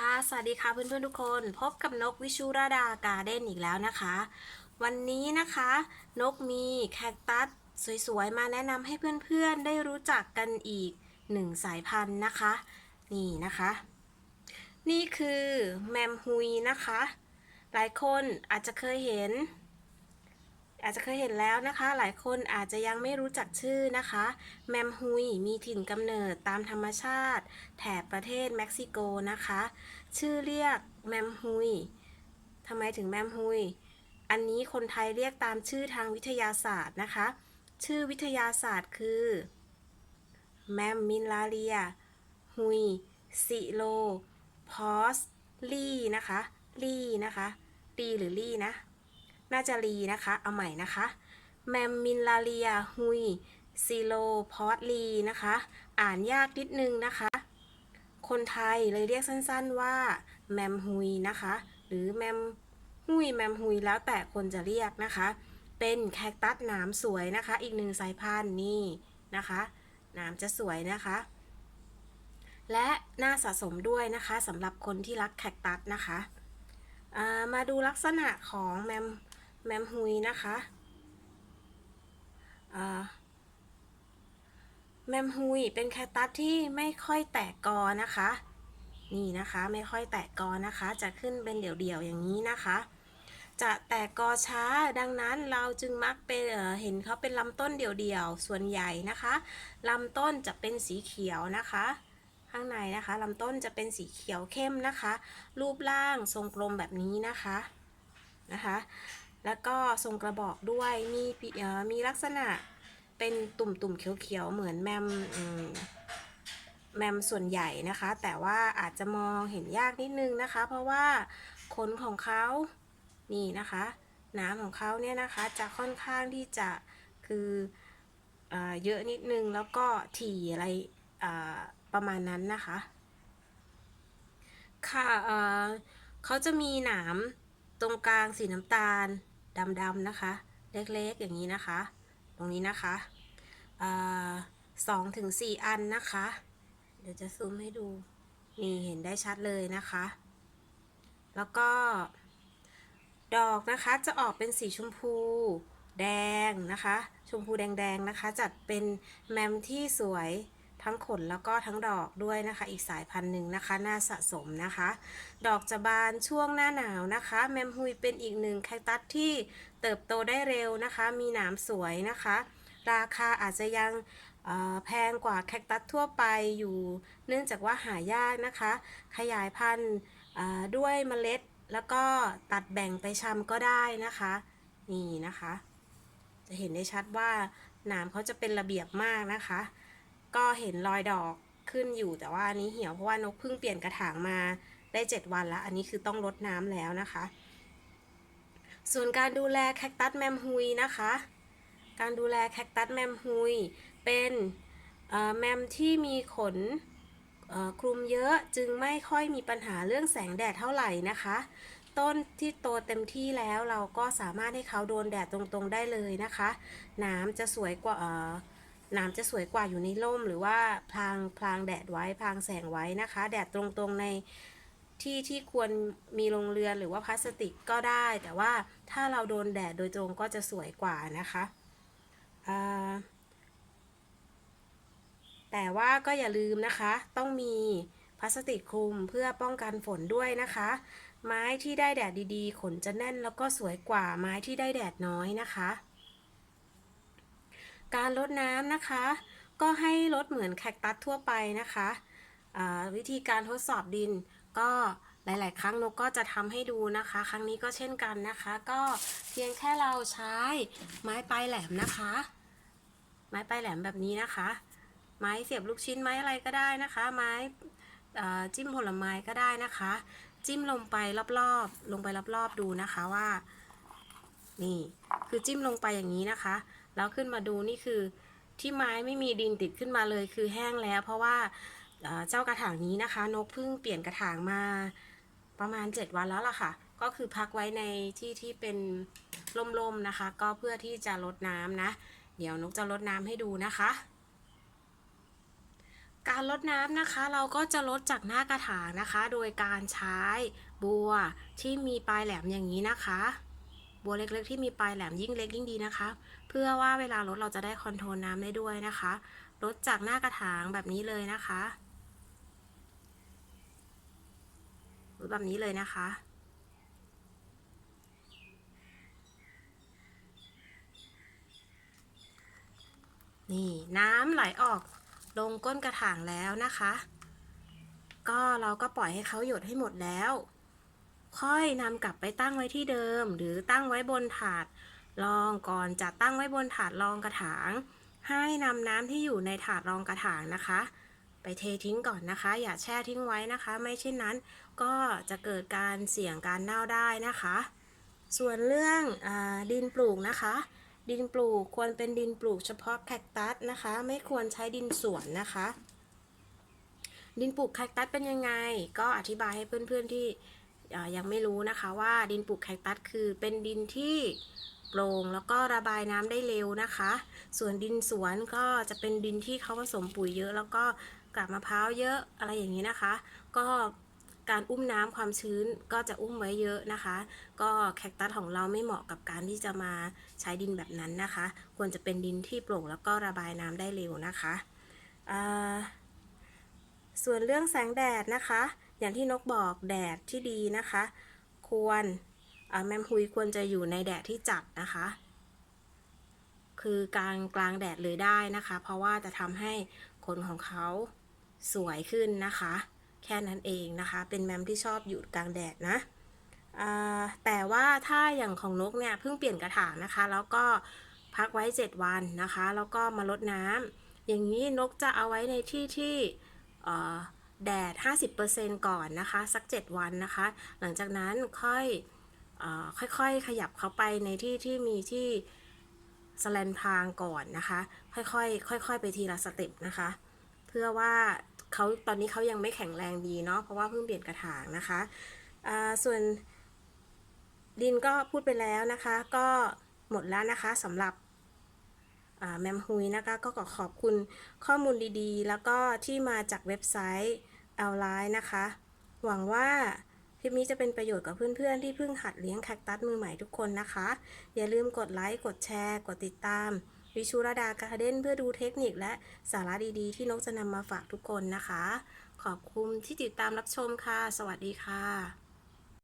ค่ะ สวัสดีค่ะเพื่อนๆทุกคน พบกับนกวิชุราดาการ์เด้นอีกแล้วนะคะ วันนี้นะคะ นกมีแคคตัสสวยๆ มาแนะนำให้เพื่อนๆ ได้รู้จักกันอีกหนึ่งสายพันธุ์นะคะ นี่นะคะ นี่คือแมมฮุยนะคะ หลายคนอาจจะเคยเห็น อาจจะเคยเห็นแล้วนะคะ หลายคนอาจจะยังไม่รู้จักชื่อนะคะ แมมฮุยมีถิ่นกำเนิดตามธรรมชาติ แถบประเทศเม็กซิโกนะคะ ชื่อเรียกแมมฮุยทำไมถึงแมมฮุย อันนี้คนไทยเรียกตามชื่อทางวิทยาศาสตร์นะคะ ชื่อวิทยาศาสตร์คือแมมมินลาเรียฮุยซิโล พอสลีนะคะ ลีนะคะ ลีหรือลีนะ น่าจะลีนะคะ เอาใหม่นะคะ แมมมินลาเรียฮุยซิโลพอสลีนะคะ อ่านยากนิดนึงนะคะ คนไทยเลยเรียกสั้นๆว่า แมมฮุยนะคะ หรือแมมฮุยแมมฮุยแล้วแต่คนจะเรียกนะคะ เป็นแคคตัสหนามสวยนะคะ อีกหนึ่งสายพันธุ์นี่นะคะหนามจะสวยนะคะ และน่าสะสมด้วยนะคะสำหรับคนที่รักแคคตัสนะคะามาดูลักษณะของแมม แมมฮุยนะคะแมมฮุยเป็นแคคตัสที่ไม่ค่อยแตกกอนะคะ นี่นะคะไม่ค่อยแตกกอนะคะ จะขึ้นเป็นเดี่ยวๆอย่างนี้นะคะ จะแตกกอช้าดังนั้นเราจึงมักเป็นเห็นเขาเป็นลำต้นเดี่ยวๆส่วนใหญ่นะคะลำต้นจะเป็นสีเขียวนะคะข้างในนะคะลำต้นจะเป็นสีเขียวเข้มนะคะ รูปร่างทรงกลมแบบนี้นะคะนะคะ แล้วก็ทรงกระบอกด้วย มีเอ่อมีลักษณะเป็นตุ่มๆเขียวๆ เหมือนแมมแมมส่วนใหญ่นะคะ แต่ว่าอาจจะมองเห็นยากนิดนึงนะคะ เพราะว่าขนของเขานี่นะคะหน้ำของเขาเนี่ยนะคะจะค่อนข้างที่จะคือเออเยอะนิดนึงแล้วก็ถี่อะไรอ่าประมาณนั้นนะคะ ค่ะเขาจะมีหนามตรงกลางสีน้ำตาล ดำๆนะคะ เล็กๆอย่างนี้นะคะ ตรงนี้นะคะสองถึงสี่อันนะคะ เดี๋ยวจะซูมให้ดูนี่เห็นได้ชัดเลยนะคะ แล้วก็ ดอกนะคะจะออกเป็นสีชมพูแดงนะคะ ชมพูแดงๆนะคะ จัดเป็นแมมที่สวย ทั้งขนแล้วก็ทั้งดอกด้วยนะคะ อีกสายพันธุ์หนึ่งนะคะ น่าสะสมนะคะ ดอกจะบานช่วงหน้าหนาวนะคะ แมมฮุยเป็นอีกหนึ่งแคคตัสที่เติบโตได้เร็วนะคะ มีหนามสวยนะคะ ราคาอาจจะยังแพงกว่าแคคตัสทั่วไปอยู่ เนื่องจากว่าหายากนะคะ ขยายพันธุ์ด้วยเมล็ดแล้วก็ตัดแบ่งไปชำก็ได้นะคะ นี่นะคะ จะเห็นได้ชัดว่าหนามเขาจะเป็นระเบียบมากนะคะ ก็เห็นรอยดอกขึ้นอยู่แต่ว่าอันนี้เหี่ยวเพราะว่านกเพิ่งเปลี่ยนกระถางมาได้ 7 วันแล้วอันนี้คือต้องรดน้ำแล้วนะคะ ส่วนการดูแลแคคตัสแมมฮุยนะคะ การดูแลแคคตัสแมมฮุยเป็นแมมที่มีขนคลุมเยอะจึงไม่ค่อยมีปัญหาเรื่องแสงแดดเท่าไหร่นะคะ ต้นที่โตเต็มที่แล้วเราก็สามารถให้เขาโดนแดดตรงๆได้เลยนะคะ น้ำจะสวยกว่า น้ำจะสวยกว่าอยู่ในร่ม หรือว่าพรางพรางแดดไว้พรางแสงไว้นะคะ แดดตรงๆในที่ที่ควรมีโรงเรือนหรือว่าพลาสติกก็ได้ แต่ว่าถ้าเราโดนแดดโดยตรงก็จะสวยกว่านะคะแต่ว่าก็อย่าลืมนะคะ ต้องมีพลาสติกคลุมเพื่อป้องกันฝนด้วยนะคะ ไม้ที่ได้แดดดีๆ ขนจะแน่นแล้วก็สวยกว่าไม้ที่ได้แดดน้อยนะคะ การลดน้ำนะคะ ก็ให้ลดเหมือนแคคตัสทั่วไปนะคะวิธีการทดสอบดินก็หลาย ๆ ครั้งนกก็จะทำให้ดูนะคะ ครั้งนี้ก็เช่นกันนะคะ ก็เพียงแค่เราใช้ไม้ปลายแหลมนะคะ ไม้ปลายแหลมแบบนี้นะคะ ไม้เสียบลูกชิ้นไม้อะไรก็ได้นะคะ ไม้จิ้มผลไม้ก็ได้นะคะ จิ้มลงไปรอบๆ ลงไปรอบๆดูนะคะว่า นี่คือจิ้มลงไปอย่างนี้นะคะ แล้วขึ้นมาดูนี่คือที่ไม้ไม่มีดินติดขึ้นมาเลยคือแห้งแล้ว เพราะว่าเจ้ากระถางนี้นะคะ นกเพิ่งเปลี่ยนกระถางมาประมาณ 7 วันแล้วล่ะค่ะ ก็คือพักไว้ในที่ที่เป็นร่มๆนะคะ ก็เพื่อที่จะลดน้ำนะ เดี๋ยวนกจะลดน้ำให้ดูนะคะ การลดน้ำนะคะ เราก็จะลดจากหน้ากระถางนะคะ โดยการใช้บัวที่มีปลายแหลมอย่างนี้นะคะ บัวเล็กๆ ที่มีปลายแหลมยิ่งเล็กยิ่งดีนะคะ เพื่อว่าเวลาลดเราจะได้คอนโทรลน้ำได้ด้วยนะคะลดจากหน้ากระถางแบบนี้เลยนะคะลดแบบนี้เลยนะคะ นี่น้ำไหลออกลงก้นกระถางแล้วนะคะ ก็เราก็ปล่อยให้เขาหยดให้หมดแล้ว ค่อยนำกลับไปตั้งไว้ที่เดิม หรือตั้งไว้บนถาดรองก่อนจะตั้งไว้บนถาดรองกระถาง ให้นำน้ำที่อยู่ในถาดรองกระถางนะคะ ไปเททิ้งก่อนนะคะ อย่าแช่ทิ้งไว้นะคะ ไม่เช่นนั้นก็จะเกิดการเสี่ยงการเน่าได้นะคะ ส่วนเรื่องอดินปลูกนะคะ ดินปลูกควรเป็นดินปลูกเฉพาะแคคตัสนะคะ ไม่ควรใช้ดินสวนนะคะ ดินปลูกแคคตัสเป็นยังไง ก็อธิบายให้เพื่อนๆที่อ่ ยังไม่รู้นะคะว่าดินปลูกแคคตัสคือเป็นดินที่โปร่งแล้วก็ระบายน้ำได้เร็วนะคะ ส่วนดินสวนก็จะเป็นดินที่เขาผสมปุ๋ยเยอะ แล้วก็กากมะพร้าวเยอะอะไรอย่างนี้นะคะ ก็การอุ้มน้ำความชื้นก็จะอุ้มไว้เยอะนะคะ ก็แคคตัสของเราไม่เหมาะกับการที่จะมาใช้ดินแบบนั้นนะคะ ควรจะเป็นดินที่โปร่งแล้วก็ระบายน้ำได้เร็วนะคะ ส่วนเรื่องแสงแดดนะคะ อย่างที่นกบอกแดดที่ดีนะคะ ควรแมมฮุยควรจะอยู่ในแดดที่จัดนะคะ คือกลางกลางแดดเลยได้นะคะ เพราะว่าจะทำให้ขนของเขาสวยขึ้นนะคะ แค่นั้นเองนะคะ เป็นแมมที่ชอบอยู่กลางแดดนะแต่ว่าถ้าอย่างของนกเนี่ยเพิ่งเปลี่ยนกระถางนะคะ แล้วก็พักไว้ 7 วันนะคะ แล้วก็มาลดน้ำอย่างนี้นกจะเอาไว้ในที่ที่ แดด 50%ก่อนนะคะ สัก 7 วันนะคะ หลังจากนั้นค่อยอค่อยๆ ขยับเขาไปในที่ที่มีที่สแลนทางก่อนนะคะ ค่อยๆ ค่อย ๆ ไปทีละสเต็ปนะคะ เพื่อว่าเขาตอนนี้เขายังไม่แข็งแรงดีเนาะเพราะว่าเพิ่งเปลี่ยนกระถางนะคะส่วนดินก็พูดไปแล้วนะคะ ก็หมดแล้วนะคะสำหรับ แมมฮุยนะคะก็ขอขอบคุณข้อมูลดีๆ แล้วก็ที่มาจากเว็บไซต์ออนไลน์นะคะ หวังว่าคลิปนี้จะเป็นประโยชน์กับเพื่อนๆ ที่เพิ่งหัดเลี้ยงแคคตัสมือใหม่ทุกคนนะคะ อย่าลืมกดไลค์ กดแชร์ กดติดตาม วิชุรดาการเด้นเพื่อดูเทคนิคและสาระดีๆ ที่นกจะนำมาฝากทุกคนนะคะ ขอบคุณที่ติดตามรับชมค่ะ สวัสดีค่ะ